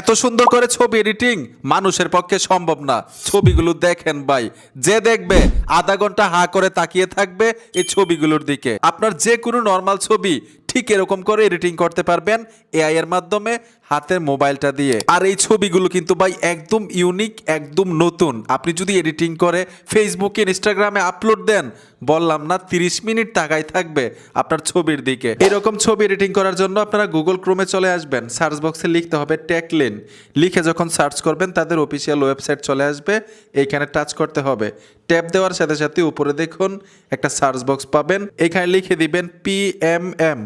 এত সুন্দর করে ছবি এডিটিং মানুষের পক্ষে সম্ভব না। ছবিগুলো দেখেন ভাই। যে দেখবে, আধা ঘণ্টা হা করে তাকিয়ে থাকবে এই ছবিগুলোর দিকে। আপনার যে কোনো নর্মাল ছবি ঠিক এরকম করে এডিটিং করতে পারবেন এআই এর মাধ্যমে হাতের মোবাইলটা দিয়ে। আর এই ছবিগুলো কিন্তু ভাই একদম ইউনিক একদম নতুন। আপনি যদি এডিটিং করে ফেসবুকে ইনস্টাগ্রামে আপলোড দেন, বললাম না, তিরিশ মিনিট তাকাই থাকবে আপনার ছবির দিকে। এরকম ছবি এডিটিং করার জন্য আপনারা গুগল ক্রোমে চলে আসবেন। সার্চ বক্সে লিখতে হবে ট্যাকলিন লিখে যখন সার্চ করবেন, তাদের অফিসিয়াল ওয়েবসাইট চলে আসবে। এইখানে টাচ করতে হবে। ট্যাপ দেওয়ার সাথে সাথে উপরে দেখুন, একটা সার্চ বক্স পাবেন। এখানে লিখে দিবেন পি এম এম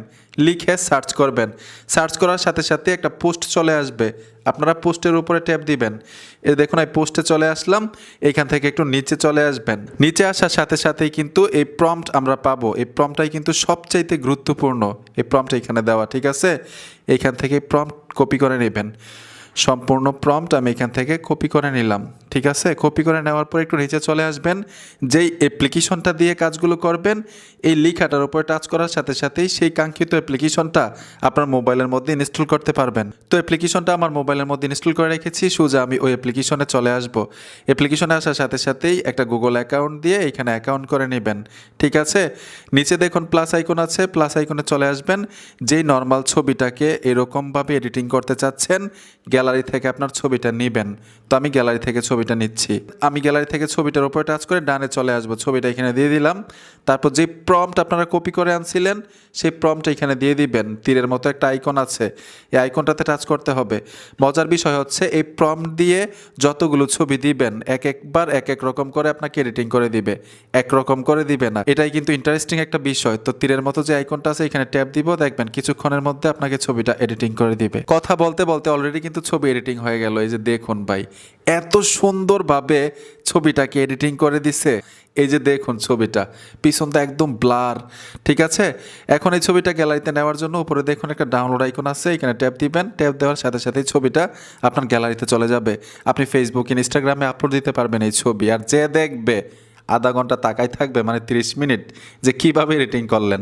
লিখে সার্চ করবেন। সার্চ করার সাথে সাথে একটা পোস্ট চলে আসবে। আপনারা পোস্টের উপরে ট্যাপ দিবেন। এ দেখুন, এই পোস্টে চলে আসলাম। এখান থেকে একটু নিচে চলে আসবেন। নিচে আসার সাথে সাথেই কিন্তু এই প্রম্পট আমরা পাবো। এই প্রম্পটাই কিন্তু সবচাইতে গুরুত্বপূর্ণ। এই প্রম্পট এখানে দেওয়া, ঠিক আছে? এখান থেকে প্রম্পট কপি করে নেবেন। সম্পূর্ণ প্রম্পট আমি এখান থেকে কপি করে নিলাম। ঠিক আছে? কপি করে নেওয়ার পর একটু নিচে চলে আসবেন। যেই অ্যাপ্লিকেশনটা দিয়ে কাজগুলো করবেন, এই লেখাটার উপরে টাচ করার সাথে সাথেই সেই কাঙ্ক্ষিত অ্যাপ্লিকেশনটা আপনার মোবাইলের মধ্যে ইনস্টল করতে পারবেন। তো অ্যাপ্লিকেশনটা আমার মোবাইলের মধ্যে ইনস্টল করে রেখেছি। সোজা আমি ওই অ্যাপ্লিকেশনে চলে আসব। অ্যাপ্লিকেশনে আসার সাথে সাথেই একটা গুগল অ্যাকাউন্ট দিয়ে এখানে অ্যাকাউন্ট করে নেবেন। ঠিক আছে? নিচে দেখুন প্লাস আইকন আছে। প্লাস আইকনে চলে আসবেন। যেই নর্মাল ছবিটাকে এরকমভাবে এডিটিং করতে চাচ্ছেন গ্যালারি থেকে আপনার ছবিটা নেবেন। তো আমি গ্যালারি থেকে ছবিটা নিচ্ছি। আমি গ্যালারি থেকে ছবিটার উপরে টাচ করে ডানে চলে আসব। ছবিটা এখানে দিয়ে দিলাম। তারপর যে প্রম্পট আপনারা কপি করে আনছিলেন, সেই প্রম্পট এখানে দিয়ে দিবেন। তীরের মতো একটা আইকন আছে। এই আইকনটাতে টাচ করতে হবে। মজার বিষয় হচ্ছে, এই প্রম্পট দিয়ে যতগুলো ছবি দিবেন, এক একবার এক এক রকম করে আপনাকে এডিটিং করে দিবে। এক রকম করে দিবে না। এটাই কিন্তু ইন্টারেস্টিং একটা বিষয়। তো তীরের মতো যে আইকনটা আছে, এখানে ট্যাপ দিব। দেখবেন কিছুক্ষণের মধ্যে আপনাকে ছবিটা এডিটিং করে দিবে। কথা বলতে বলতে অলরেডি কিন্তু ছবি এডিটিং হয়ে গেল। এই যে দেখুন ভাই এত সুন্দরভাবে ছবিটাকে এডিটিং করে দিছে। এই যে দেখুন ছবিটা পিছনটা একদম ব্লার, ঠিক আছে? এখন এই ছবিটা গ্যালারিতে নেওয়ার জন্য উপরে দেখুন একটা ডাউনলোড আইকন আছে, এখানে ট্যাপ দিবেন ট্যাপ দেওয়ার সাথে সাথেই ছবিটা আপনার গ্যালারিতে চলে যাবে। আপনি ফেসবুক ইনস্টাগ্রামে আপলোড দিতে পারবেন এই ছবি, আর যে দেখবে, আধা ঘণ্টা তাকাই থাকবে মানে তিরিশ মিনিট, যে কীভাবে এডিটিং করলেন।